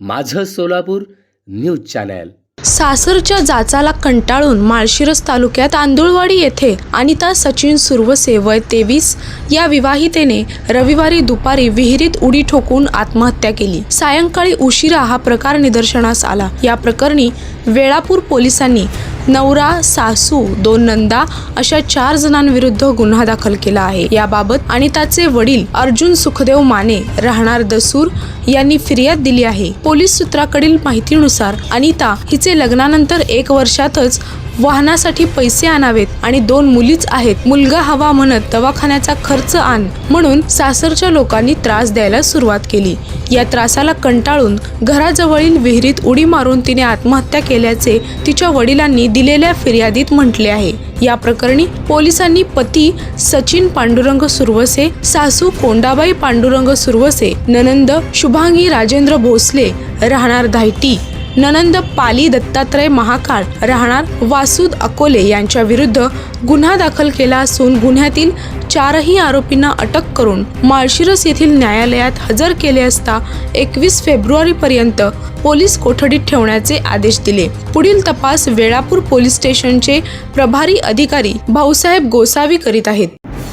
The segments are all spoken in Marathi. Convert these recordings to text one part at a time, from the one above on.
माझं सोलापूर न्यूज चॅनल. सासरच्या जाचाला कंटाळून माळशिरस तालुक्यात आंदुळवाडी येथे अनिता सचिन सुरवसे वय तेवीस या विवाहितेने रविवारी दुपारी विहिरीत उडी ठोकून आत्महत्या केली. सायंकाळी उशिरा हा प्रकार निदर्शनास आला. या प्रकरणी वेळापूर पोलिसांनी नवरा सासू दोन नंदा अशा चार जणांविरुद्ध गुन्हा दाखल केला आहे. याबाबत अनिताचे वडील अर्जुन सुखदेव माने राहणार दसूर यांनी फिर्याद दिली आहे. पोलीस सूत्राकडील माहितीनुसार अनिता हिचे लग्नानंतर एक वर्षातच वाहनासाठी पैसे आणावेत आणि दोन मुलीच आहेत. मुलगा हवा म्हणत दवाखान्याचा खर्च आण म्हणून सासरच्या लोकांनी त्रास द्यायला सुरुवात केली. या त्रासाला कंटाळून घराजवळील विहिरीत उडी मारून तिने आत्महत्या केल्याचे तिच्या वडिलांनी दिलेल्या फिर्यादीत म्हटले आहे. या प्रकरणी पोलिसांनी पती सचिन पांडुरंग सुरवसे सासू कोंडाबाई पांडुरंग सुरवसे ननंद शुभांगी राजेंद्र भोसले राहणार धायटी. ननंद पाली दत्तात्रय महाकाळ राहणार वासूद अकोले यांच्या विरुद्ध गुन्हा दाखल केला असून गुन्ह्यातील चारही आरोपींना अटक करून माळशिरस येथील न्यायालयात हजर केले असता एकवीस फेब्रुवारीपर्यंत पोलीस कोठडीत ठेवण्याचे आदेश दिले. पुढील तपास वेळापूर पोलीस स्टेशनचे प्रभारी अधिकारी भाऊसाहेब गोसावी करीत आहेत.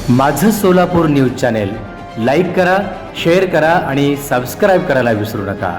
माझं सोलापूर न्यूज चॅनेल लाईक करा शेअर करा आणि सबस्क्राईब करायला विसरू नका.